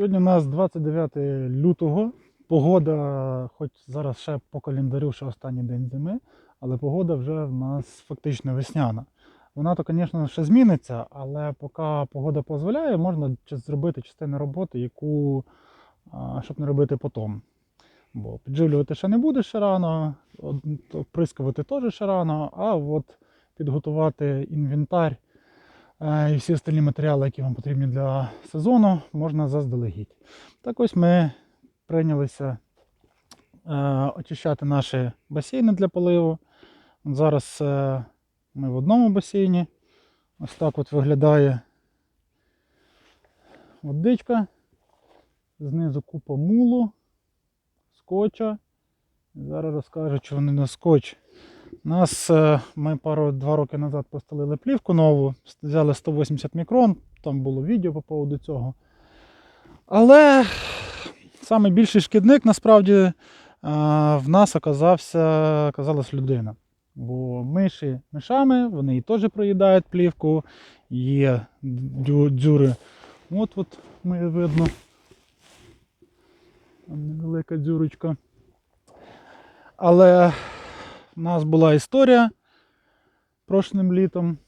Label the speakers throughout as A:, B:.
A: Сьогодні у нас 29 лютого. Погода, хоч зараз ще по календарю ще останній день зими, але погода вже в нас фактично весняна. Вона то, звісно, ще зміниться, але поки погода дозволяє, можна зробити частину роботи, яку щоб не робити потім. Бо підживлювати ще не буде ще рано, вприскувати теж ще рано, а от підготувати інвентар і всі остальні матеріали, які вам потрібні для сезону, можна заздалегідь. Так ось ми прийнялися е, очищати наші басейни для поливу. Зараз е, ми в одному басейні. Ось так от виглядає водичка. Знизу купа мулу, скотча. Зараз розкажу, що вони на скотч. Нас е, ми пару два роки назад постелили плівку нову, взяли 180 мікрон, там було відео по поводу цього. Але найбільший шкідник насправді е, в нас оказався, оказалась людина. Бо миші мишами, вони і теж проїдають плівку, є дзюри. От от ми видно. Невелика дзюрочка. Але у нас була історія прошлим літом.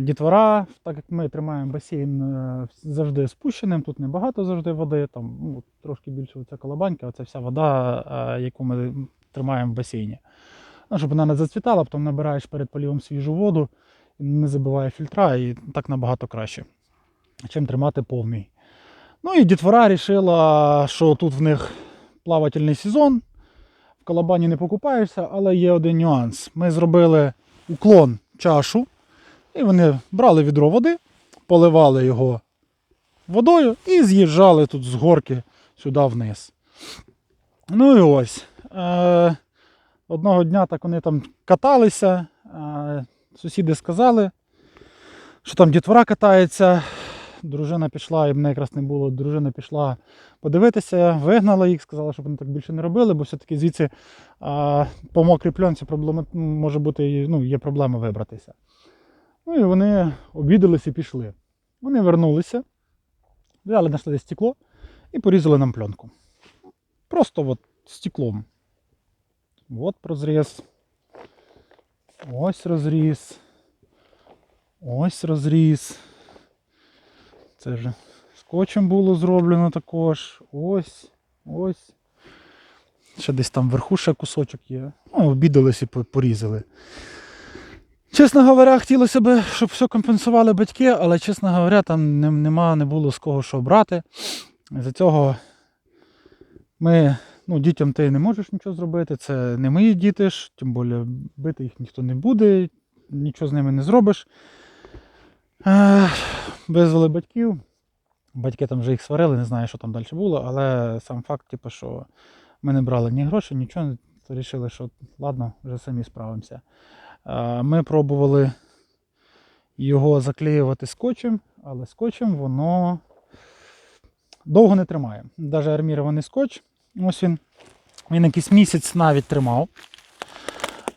A: Дітвора, так як ми тримаємо басейн е, завжди спущеним, тут небагато завжди води, там ну, трошки більше оця колобанька, оце вся вода, е, яку ми тримаємо в басейні. Ну, щоб вона не зацвітала, потім набираєш перед полівом свіжу воду, не забиває фільтра, і так набагато краще, чим тримати повний. Ну і дітвора вирішила, що тут в них плавательний сезон, в колобані не покупаєшся, але є один нюанс. Ми зробили уклон чашу, і вони брали відро води, поливали його водою і з'їжджали тут з горки сюди вниз. Ну і ось. Е- одного дня так вони там каталися. Е- сусіди сказали, що там дітвора катається. Дружина пішла, і мене якраз не було. Дружина пішла подивитися, вигнала їх, сказала, щоб вони так більше не робили, бо все-таки звідси а, по мокрій пленці проблема, може бути, ну, є проблема вибратися. Ну і вони обідалися і пішли. Вони вернулися, взяли, знайшли десь стекло і порізали нам пленку. Просто от стеклом. От розріз. Ось розріз. Ось розріз. Це вже скотчем було зроблено також. Ось, ось. Ще десь там вверху ще кусочок є. Ну, обідались і порізали. Чесно говоря, хотілося б, щоб все компенсували батьки, але, чесно говоря, там нема, не було з кого що брати. За цього ми, ну, дітям ти не можеш нічого зробити. Це не мої діти ж, тим більше бити їх ніхто не буде, нічого з ними не зробиш. Визвали батьків. Батьки там вже їх сварили, не знаю, що там далі було, але сам факт, типу, що ми не брали ні грошей, нічого, то вирішили, що ладно, вже самі справимося. Е, Ми пробували його заклеювати скотчем, але скотчем воно довго не тримає. Навіть армірований скотч, ось він, він якийсь місяць навіть тримав.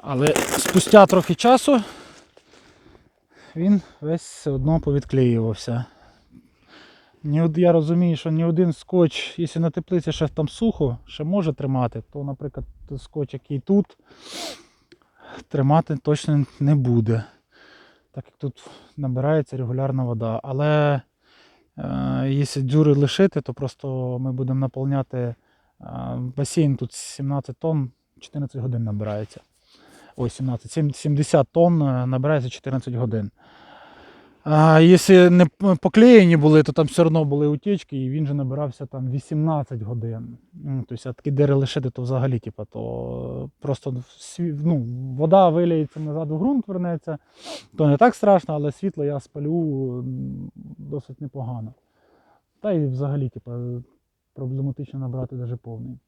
A: Але спустя трохи часу він весь одно повідклеювався. Я розумію, що ні один скотч, якщо на теплиці ще там сухо, ще може тримати, то, наприклад, скотч, який тут, тримати точно не буде. Так як тут набирається регулярна вода. Але е, якщо дзюри лишити, то просто ми будемо наповняти е, басейн тут 17 тонн, 14 годин набирається. Ой, 17, 70 тонн е, набирається 14 годин. А якщо не поклеєні були, то там все одно були утічки, і він же набирався там 18 годин. Тобто, такі дири лишити, то взагалі, типу, то просто ну, вода виліється назад у ґрунт, вернеться, то не так страшно, але світло я спалю досить непогано. Та і взагалі, типу, проблематично набрати навіть повний.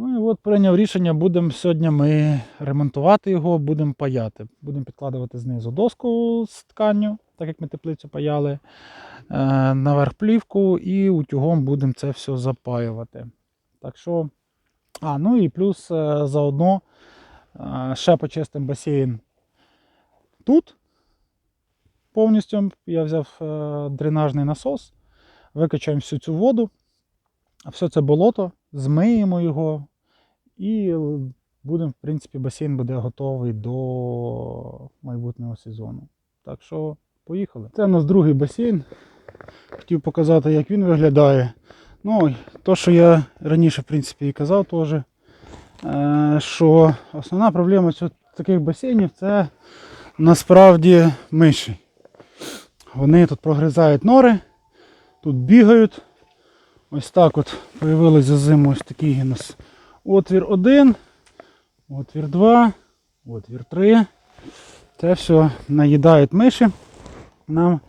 A: Ну і от прийняв рішення, будемо сьогодні ми ремонтувати його, будемо паяти. Будемо підкладувати знизу доску з тканню, так як ми теплицю паяли, е, наверх плівку і утюгом будемо це все запаювати. Так що, а, ну і плюс е, заодно е, ще почистимо басейн тут. Повністю я взяв дренажний насос, викачаємо всю цю воду, все це болото, змиємо його і будемо, в принципі, басейн буде готовий до майбутнього сезону. Так що поїхали. Це у нас другий басейн. Хотів показати, як він виглядає. Ну, то, що я раніше, в принципі, і казав теж, е, що основна проблема таких басейнів це насправді миші. Вони тут прогризають нори, тут бігають. Ось так от появилось за зиму ось такий у нас отвір 1, отвір 2, отвір 3. Це все наїдають миші. Нам,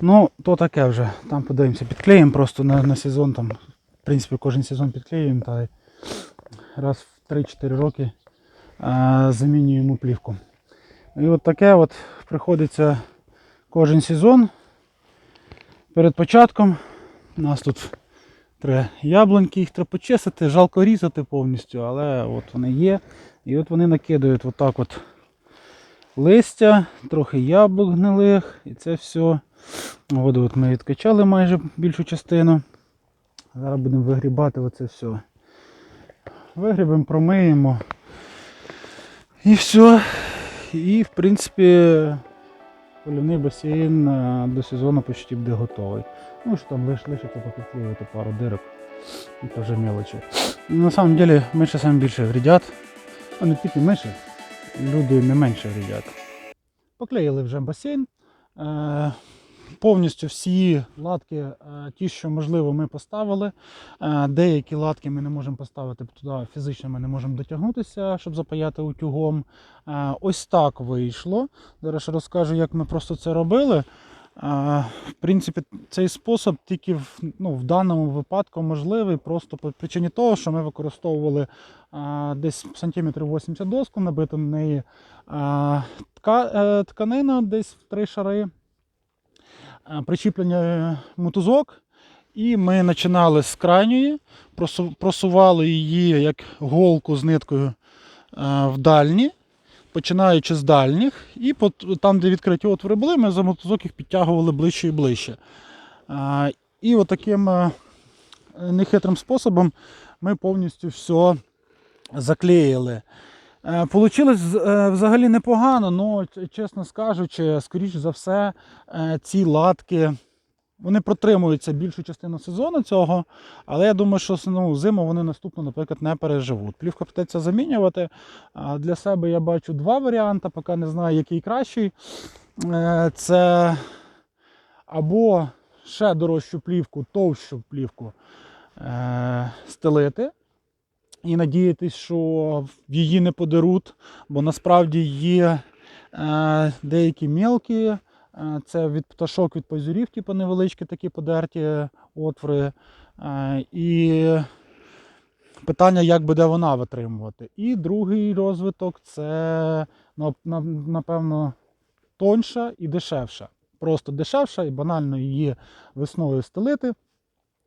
A: ну, то таке вже. Там подивимося, підклеїмо просто на, на сезон. Там, в принципі, кожен сезон підклеюємо та раз в 3-4 роки а, замінюємо плівку. І от таке от приходиться кожен сезон. Перед початком у нас тут три яблуньки, їх треба почистити, жалко різати повністю, але от вони є. І от вони накидають отак от листя, трохи яблук гнилих, і це все. Воду от ми відкачали майже більшу частину. Зараз будемо вигрібати оце все. Вигрібемо, промиємо. І все. І в принципі полівний басейн е, до сезону почти буде готовий. Ну що там лиш лишиться попідклеювати пару дирок. То вже мелочі. На самом деле миші саме більше вредять. А не тільки миші, люди не менше вредять. Поклеїли вже басейн. Е, Повністю всі латки, е, ті, що можливо, ми поставили. Е, Деякі латки ми не можемо поставити туди, фізично ми не можемо дотягнутися, щоб запаяти утюгом. Ось так вийшло. Зараз розкажу, як ми просто це робили. Е, В принципі, цей спосіб тільки в, ну, в даному випадку можливий просто по причині того, що ми використовували а, десь сантиметрів 80 доску, набито на неї а, тка, е, тканина десь в три шари, а, причіплення мотузок. І ми починали з крайньої, просу- просували її як голку з ниткою а, в дальні, починаючи з дальніх, і там, де відкриті отвори були, ми за мотузок їх підтягували ближче і ближче. І отаким е, нехитрим способом ми повністю все заклеїли. Е, Получилось е, взагалі непогано, але чесно скажучи, скоріш за все, ці латки вони протримуються більшу частину сезону цього, але я думаю, що ну, зиму вони наступну, наприклад, не переживуть. Плівка придеться замінювати. Для себе я бачу два варіанти, поки не знаю, який кращий. Е, Це або ще дорожчу плівку, товщу плівку е, стелити і надіятись, що її не подеруть, бо насправді є е, деякі мілкі, це від пташок, від позюрів, типу невеличкі такі подерті отвори. Е, і питання, як буде вона витримувати. І другий розвиток це на- на- напевно тоньша і дешевша. Просто дешевша і банально її весною стелити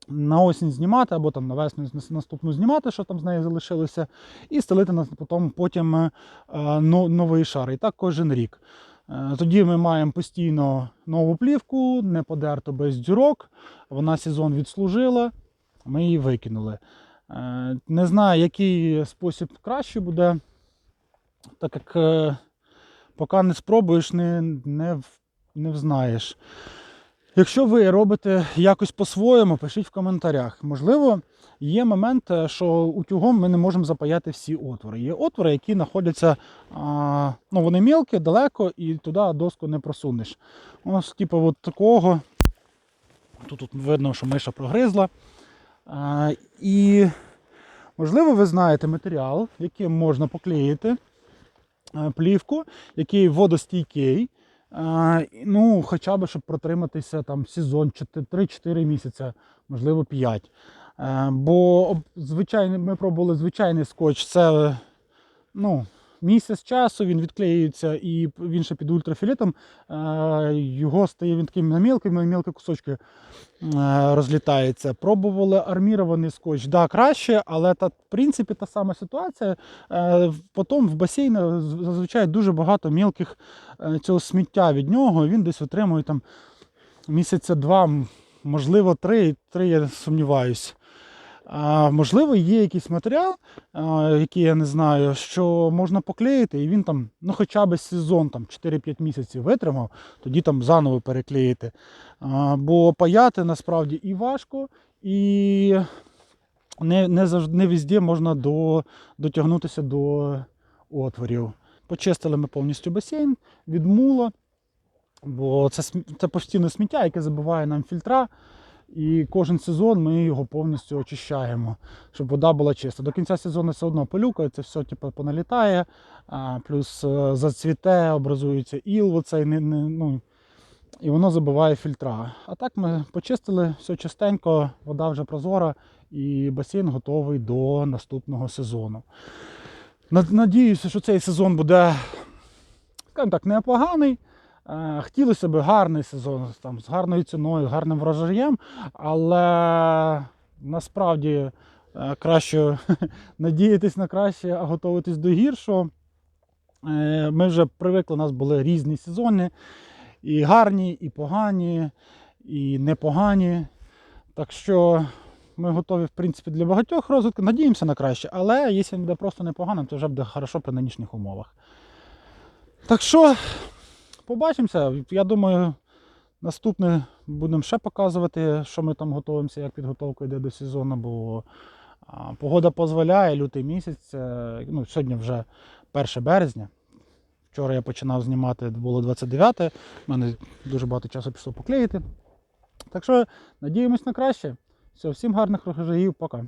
A: на осінь знімати, або там на весну наступну знімати, що там з нею залишилося, і стелити потім, потім е, новий шар. І так кожен рік. Е, Тоді ми маємо постійно нову плівку, не подерту без дюрок. Вона сезон відслужила, ми її викинули. Е, Не знаю, який спосіб краще буде, так як е, поки не спробуєш, не, не, не взнаєш. Якщо ви робите якось по-своєму, пишіть в коментарях. Можливо, є момент, е, що утюгом ми не можемо запаяти всі отвори. Є отвори, які знаходяться, ну вони мілкі, далеко, і туди доску не просунеш. Ось, типу, от такого. Тут, тут видно, що миша прогризла. І, можливо, ви знаєте матеріал, яким можна поклеїти е, плівку, який водостійкий. І, ну, хоча б, щоб протриматися там сезон 3-4 місяці, можливо 5. Е, бо звичайний, ми пробували звичайний скотч, це е, ну, місяць часу, він відклеюється і він ще під ультрафіолетом, е, його стає він таким на мілкими, мілкі кусочки е, розлітається. Пробували армірований скотч, да, краще, але та, в принципі та сама ситуація. Е, Потім в басейні зазвичай дуже багато мілких цього сміття від нього. Він десь отримує там місяця два, можливо, три, три я сумніваюсь. А, можливо, є якийсь матеріал, який я не знаю, що можна поклеїти, і він там, ну хоча б сезон там 4-5 місяців витримав, тоді там заново переклеїти. А, бо паяти насправді і важко, і не, не завжди не везде можна до, дотягнутися до отворів. Почистили ми повністю басейн від мула, бо це, це постійне сміття, яке забиває нам фільтра. І кожен сезон ми його повністю очищаємо, щоб вода була чиста. До кінця сезону все одно це все типу, поналітає, плюс е, зацвіте, образується іл, оцей, ну, і воно забиває фільтра. А так ми почистили все чистенько, вода вже прозора, і басейн готовий до наступного сезону. Надіюся, що цей сезон буде, скажімо так, непоганий. Е, Хотілося б гарний сезон там, з гарною ціною, з гарним врожаєм, але насправді е, краще надіятись на краще, а готуватись до гіршого. Е, Ми вже привикли, у нас були різні сезони, і гарні, і погані, і непогані. Так що ми готові, в принципі, для багатьох розвитків. Надіємося на краще, але якщо він буде просто непоганим, то вже буде хорошо при нинішніх умовах. Так що, побачимося. Я думаю, наступне будемо ще показувати, що ми там готуємося, як підготовка йде до сезону, бо погода дозволяє, лютий місяць, е, ну, сьогодні вже 1 березня. Вчора я починав знімати, було 29, у мене дуже багато часу пішло поклеїти. Так що надіємось на краще. Все, всім гарних врожаїв, пока.